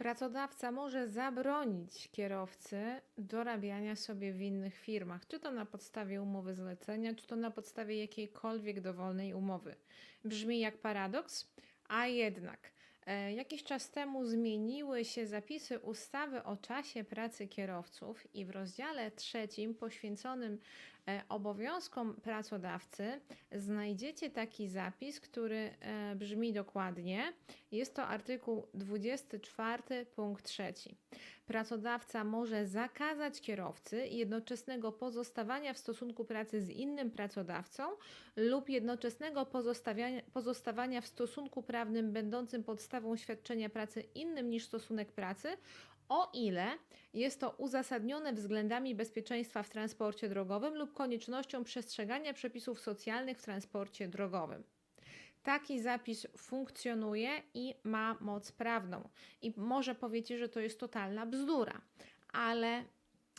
Pracodawca może zabronić kierowcy dorabiania sobie w innych firmach, czy to na podstawie umowy zlecenia, czy to na podstawie jakiejkolwiek dowolnej umowy. Brzmi jak paradoks, a jednak e, jakiś czas temu zmieniły się zapisy ustawy o czasie pracy kierowców i w rozdziale trzecim poświęconym obowiązkom pracodawcy znajdziecie taki zapis, który e, brzmi dokładnie. Jest to artykuł 24 punkt 3. Pracodawca może zakazać kierowcy jednoczesnego pozostawania w stosunku pracy z innym pracodawcą lub jednoczesnego pozostawania w stosunku prawnym będącym podstawą świadczenia pracy innym niż stosunek pracy, o ile jest to uzasadnione względami bezpieczeństwa w transporcie drogowym lub koniecznością przestrzegania przepisów socjalnych w transporcie drogowym. Taki zapis funkcjonuje i ma moc prawną. I może powiecie, że to jest totalna bzdura, ale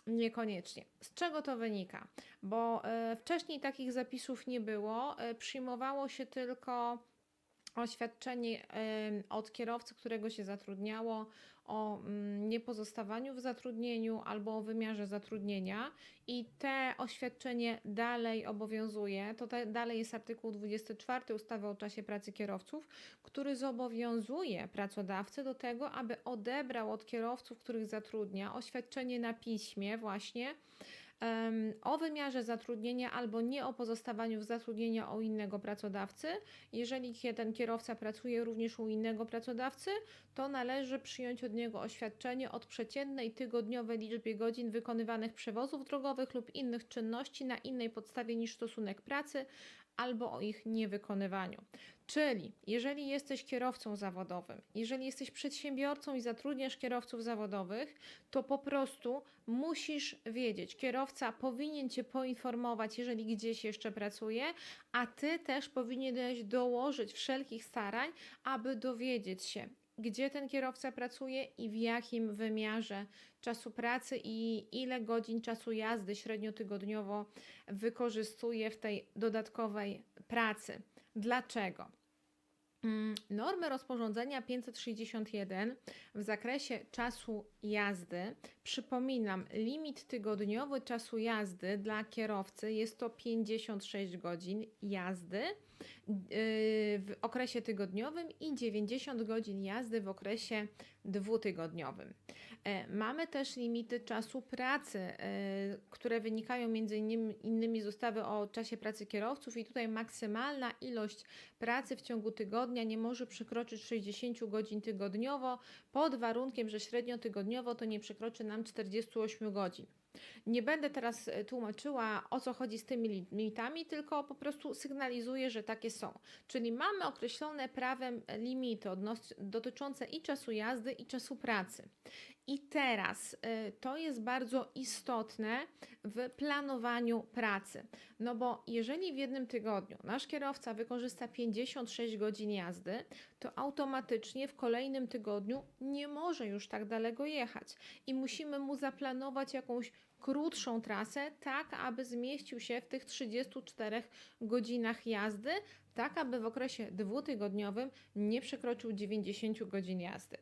niekoniecznie. Z czego to wynika? Bo e, wcześniej takich zapisów nie było, e, przyjmowało się tylko oświadczenie od kierowcy, którego się zatrudniało, o mm, niepozostawaniu w zatrudnieniu albo o wymiarze zatrudnienia i te oświadczenie dalej obowiązuje. To te, dalej jest artykuł 24 ustawy o czasie pracy kierowców, który zobowiązuje pracodawcę do tego, aby odebrał od kierowców, których zatrudnia, oświadczenie na piśmie właśnie o wymiarze zatrudnienia albo nie o pozostawaniu w zatrudnieniu u innego pracodawcy. Jeżeli ten kierowca pracuje również u innego pracodawcy, to należy przyjąć od niego oświadczenie od przeciętnej tygodniowej liczbie godzin wykonywanych przewozów drogowych lub innych czynności na innej podstawie niż stosunek pracy albo o ich niewykonywaniu. Czyli jeżeli jesteś kierowcą zawodowym, jeżeli jesteś przedsiębiorcą i zatrudniasz kierowców zawodowych, to po prostu musisz wiedzieć, kierowca powinien Cię poinformować, jeżeli gdzieś jeszcze pracuje, a Ty też powinieneś dołożyć wszelkich starań, aby dowiedzieć się, gdzie ten kierowca pracuje i w jakim wymiarze czasu pracy i ile godzin czasu jazdy średnio tygodniowo wykorzystuje w tej dodatkowej pracy. Dlaczego? Mm, Normy rozporządzenia 561 w zakresie czasu jazdy, przypominam, limit tygodniowy czasu jazdy dla kierowcy jest to 56 godzin jazdy yy, w okresie tygodniowym i 90 godzin jazdy w okresie dwutygodniowym. E, Mamy też limity czasu pracy, e, które wynikają między innymi, innymi z ustawy o czasie pracy kierowców i tutaj maksymalna ilość pracy w ciągu tygodnia nie może przekroczyć 60 godzin tygodniowo, pod warunkiem, że średnio tygodniowo to nie przekroczy nam 48 godzin. Nie będę teraz e, tłumaczyła, o co chodzi z tymi li- limitami, tylko po prostu sygnalizuję, że takie są. Czyli mamy określone prawem limity dotyczące i czasu jazdy, i czasu pracy. I teraz y, to jest bardzo istotne w planowaniu pracy. No bo jeżeli w jednym tygodniu nasz kierowca wykorzysta 56 godzin jazdy, to automatycznie w kolejnym tygodniu nie może już tak daleko jechać i musimy mu zaplanować jakąś krótszą trasę, tak aby zmieścił się w tych 34 godzinach jazdy, tak aby w okresie dwutygodniowym nie przekroczył 90 godzin jazdy.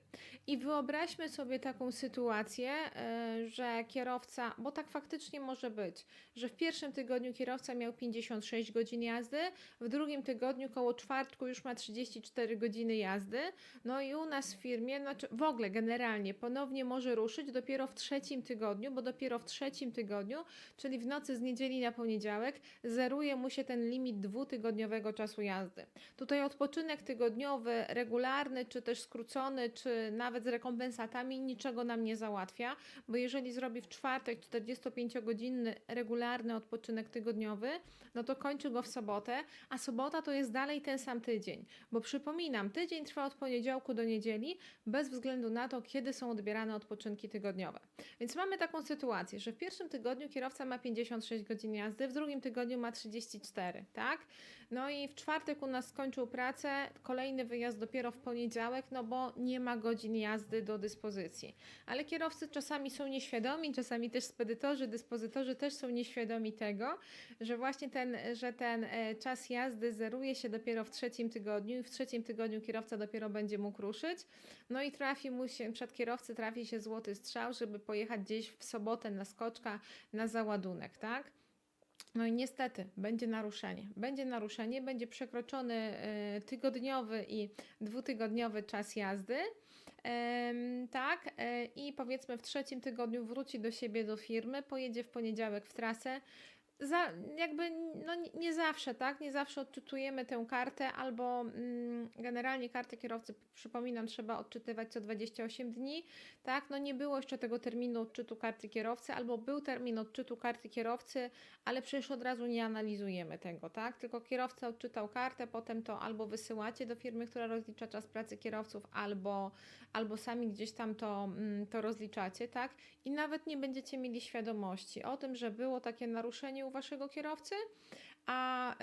I wyobraźmy sobie taką sytuację, e, że kierowca, bo tak faktycznie może być, że w pierwszym tygodniu kierowca miał 56 godzin jazdy, w drugim tygodniu koło czwartku już ma 34 godziny jazdy, no i u nas w firmie, znaczy w ogóle generalnie ponownie może ruszyć dopiero w trzecim tygodniu, bo dopiero w trzecim tygodniu, czyli w nocy z niedzieli na poniedziałek, zeruje mu się ten limit dwutygodniowego czasu jazdy. Tutaj odpoczynek tygodniowy, regularny, czy też skrócony, czy nawet z rekompensatami niczego nam nie załatwia, bo jeżeli zrobi w czwartek 45-godzinny regularny odpoczynek tygodniowy, no to kończy go w sobotę, a sobota to jest dalej ten sam tydzień. Bo przypominam, tydzień trwa od poniedziałku do niedzieli, bez względu na to, kiedy są odbierane odpoczynki tygodniowe. Więc mamy taką sytuację, że w pierwszym tygodniu kierowca ma 56 godzin jazdy, w drugim tygodniu ma 34, tak? No i w czwartek u nas skończył pracę, kolejny wyjazd dopiero w poniedziałek, no bo nie ma godzin jazdy do dyspozycji. Ale kierowcy czasami są nieświadomi, czasami też spedytorzy, dyspozytorzy też są nieświadomi tego, że właśnie ten, że ten e, czas jazdy zeruje się dopiero w trzecim tygodniu i w trzecim tygodniu kierowca dopiero będzie mógł ruszyć. No i trafi mu się, przed kierowcy trafi się złoty strzał, żeby pojechać gdzieś w sobotę na skoczka na załadunek, tak? No i niestety będzie naruszenie. Będzie naruszenie, będzie przekroczony e, tygodniowy i dwutygodniowy czas jazdy. Tak, e, i powiedzmy w trzecim tygodniu wróci do siebie do firmy, pojedzie w poniedziałek w trasę. Za, jakby no, nie- zawsze, tak? Nie zawsze odczytujemy tę kartę, albo mm, generalnie kartę kierowcy, przypominam, trzeba odczytywać co 28 dni, tak? No nie było jeszcze tego terminu odczytu karty kierowcy, albo był termin odczytu karty kierowcy, ale przecież od razu nie analizujemy tego, tak? Tylko kierowca odczytał kartę, potem to albo wysyłacie do firmy, która rozlicza czas pracy kierowców, albo, albo sami gdzieś tam to, mm, to rozliczacie, tak? I nawet nie będziecie mieli świadomości o tym, że było takie naruszenie waszego kierowcy, a.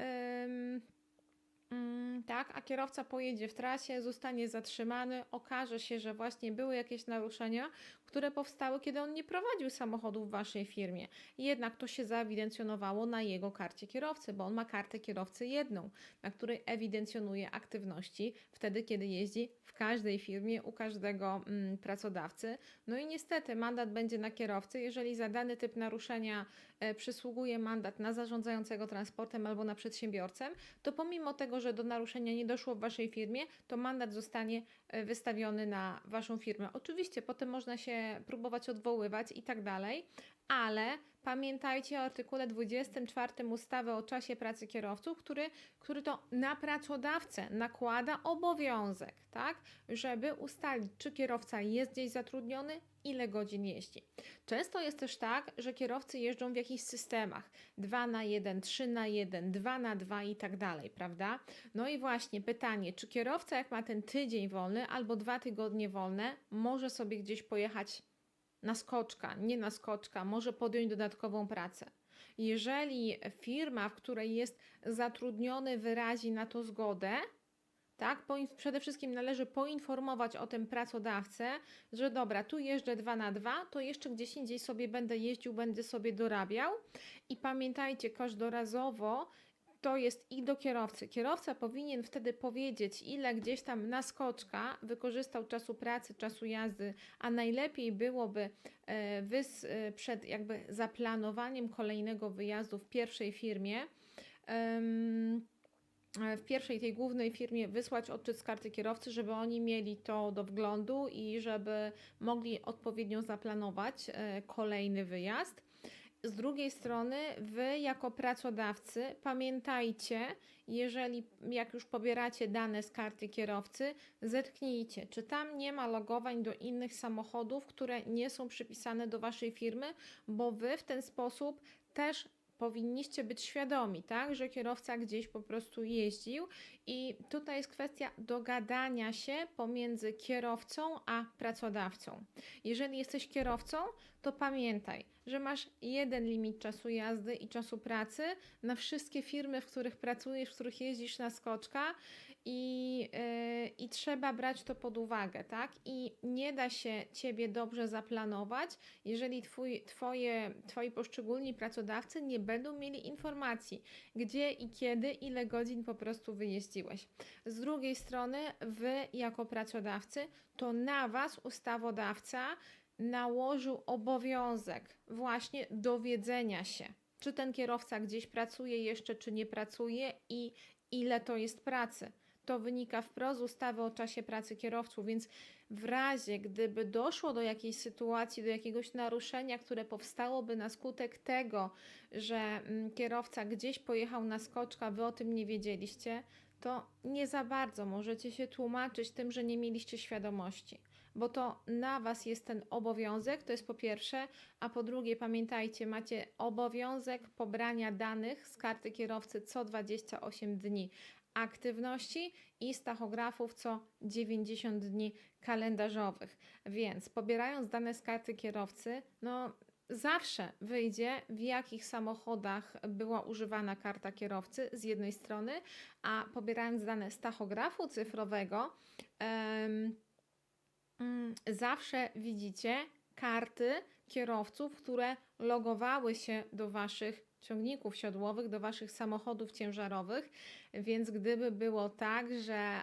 Mm, tak, a kierowca pojedzie w trasie, zostanie zatrzymany, okaże się, że właśnie były jakieś naruszenia, które powstały, kiedy on nie prowadził samochodu w waszej firmie. Jednak to się zaewidencjonowało na jego karcie kierowcy, bo on ma kartę kierowcy jedną, na której ewidencjonuje aktywności wtedy, kiedy jeździ w każdej firmie, u każdego mm, pracodawcy. No i niestety mandat będzie na kierowcy, jeżeli za dany typ naruszenia e, przysługuje mandat na zarządzającego transportem albo na przedsiębiorcę, to pomimo tego, że do naruszenia nie doszło w Waszej firmie, to mandat zostanie e, wystawiony na Waszą firmę. Oczywiście potem można się próbować odwoływać i tak dalej, ale pamiętajcie o artykule 24 ustawy o czasie pracy kierowców, który, który to na pracodawcę nakłada obowiązek, tak, żeby ustalić, czy kierowca jest gdzieś zatrudniony, ile godzin jeździ. Często jest też tak, że kierowcy jeżdżą w jakichś systemach 2 na 1, 3 na 1, 2 na 2 i tak dalej, prawda? No i właśnie pytanie, czy kierowca jak ma ten tydzień wolny albo dwa tygodnie wolne, może sobie gdzieś pojechać na skoczka, nie na skoczka, może podjąć dodatkową pracę. Jeżeli firma, w której jest zatrudniony, wyrazi na to zgodę, tak, przede wszystkim należy poinformować o tym pracodawcę, że dobra, tu jeżdżę 2 na 2, to jeszcze gdzieś indziej sobie będę jeździł, będę sobie dorabiał. I pamiętajcie, każdorazowo to jest i do kierowcy. Kierowca powinien wtedy powiedzieć, ile gdzieś tam na skoczka wykorzystał czasu pracy, czasu jazdy, a najlepiej byłoby e, wys, e, przed jakby zaplanowaniem kolejnego wyjazdu w pierwszej firmie. e, w pierwszej tej głównej firmie wysłać odczyt z karty kierowcy, żeby oni mieli to do wglądu i żeby mogli odpowiednio zaplanować kolejny wyjazd. Z drugiej strony, wy jako pracodawcy pamiętajcie, jeżeli jak już pobieracie dane z karty kierowcy, zetknijcie, czy tam nie ma logowań do innych samochodów, które nie są przypisane do waszej firmy, bo wy w ten sposób też powinniście być świadomi, tak, że kierowca gdzieś po prostu jeździł i tutaj jest kwestia dogadania się pomiędzy kierowcą a pracodawcą. Jeżeli jesteś kierowcą, to pamiętaj, że masz jeden limit czasu jazdy i czasu pracy na wszystkie firmy, w których pracujesz, w których jeździsz na skoczka i, yy, i trzeba brać to pod uwagę, tak? I nie da się ciebie dobrze zaplanować, jeżeli twój, twoje, twoi poszczególni pracodawcy nie będą mieli informacji, gdzie i kiedy, ile godzin po prostu Z drugiej strony, wy jako pracodawcy, to na was ustawodawca nałożył obowiązek właśnie dowiedzenia się, czy ten kierowca gdzieś pracuje jeszcze, czy nie pracuje i ile to jest pracy. To wynika wprost z ustawy o czasie pracy kierowców, więc w razie gdyby doszło do jakiejś sytuacji, do jakiegoś naruszenia, które powstałoby na skutek tego, że mm, kierowca gdzieś pojechał na skoczka, wy o tym nie wiedzieliście, to nie za bardzo możecie się tłumaczyć tym, że nie mieliście świadomości bo to na Was jest ten obowiązek, to jest po pierwsze, a po drugie pamiętajcie, macie obowiązek pobrania danych z karty kierowcy co 28 dni aktywności i z tachografów co 90 dni kalendarzowych. Więc pobierając dane z karty kierowcy, no zawsze wyjdzie, w jakich samochodach była używana karta kierowcy z jednej strony, a pobierając dane z tachografu cyfrowego, mm, zawsze widzicie karty kierowców, które logowały się do Waszych ciągników siodłowych, do Waszych samochodów ciężarowych. Więc gdyby było tak, że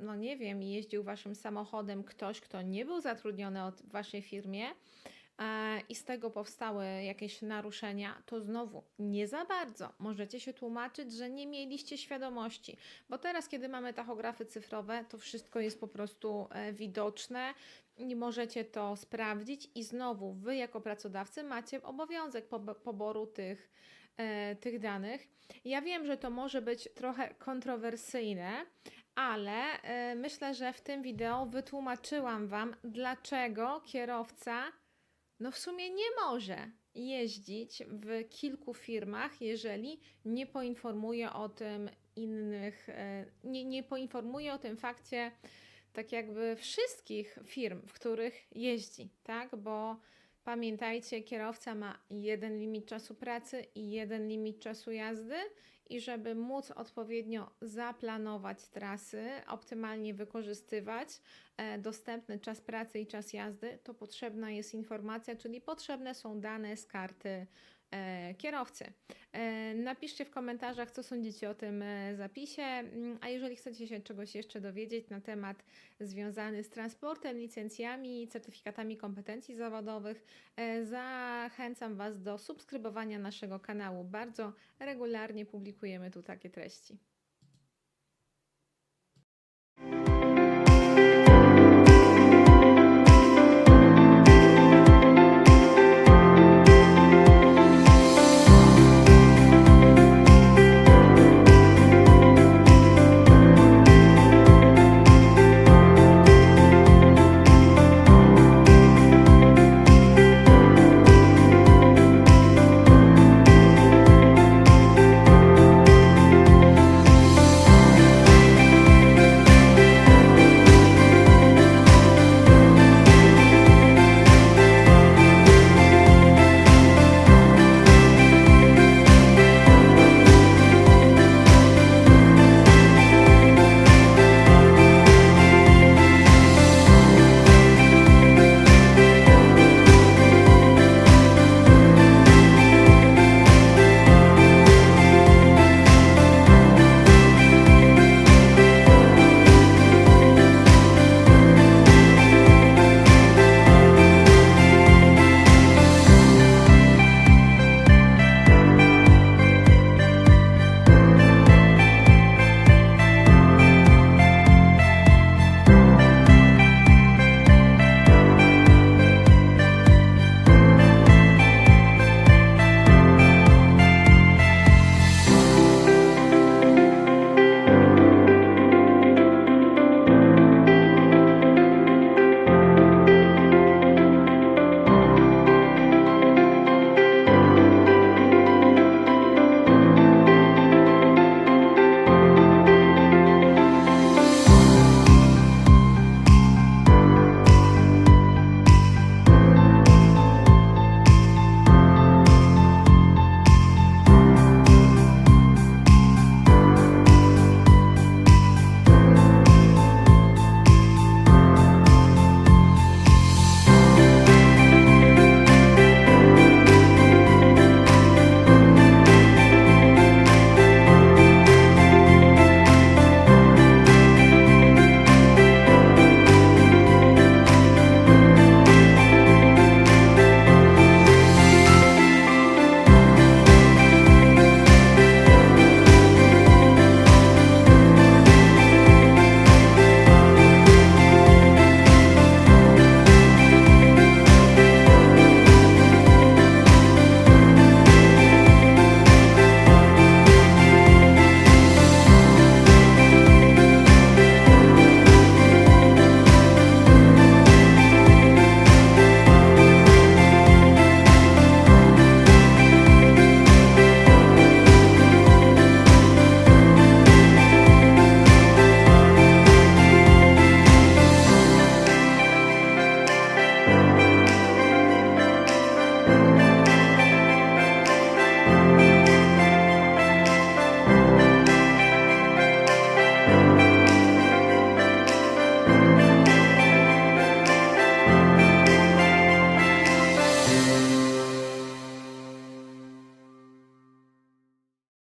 no nie wiem, jeździł Waszym samochodem ktoś, kto nie był zatrudniony od Waszej firmie, i z tego powstały jakieś naruszenia, to znowu nie za bardzo możecie się tłumaczyć, że nie mieliście świadomości, bo teraz, kiedy mamy tachografy cyfrowe, to wszystko jest po prostu e, widoczne możecie to sprawdzić, i znowu wy, jako pracodawcy, macie obowiązek pob- poboru tych, e, tych danych. Ja wiem, że to może być trochę kontrowersyjne, ale e, myślę, że w tym wideo wytłumaczyłam Wam, dlaczego kierowca no w sumie nie może jeździć w kilku firmach, jeżeli nie poinformuje o tym innych, e, nie, nie poinformuje o tym fakcie tak jakby wszystkich firm, w których jeździ, tak? Bo pamiętajcie, kierowca ma jeden limit czasu pracy i jeden limit czasu jazdy i żeby móc odpowiednio zaplanować trasy, optymalnie wykorzystywać e, dostępny czas pracy i czas jazdy, to potrzebna jest informacja, czyli potrzebne są dane z karty kierowcy. E, Napiszcie w komentarzach, co sądzicie o tym e, zapisie, Mm, a jeżeli chcecie się czegoś jeszcze dowiedzieć na temat związany z transportem, licencjami certyfikatami kompetencji zawodowych, e, zachęcam Was do subskrybowania naszego kanału. Bardzo regularnie publikujemy tu takie treści.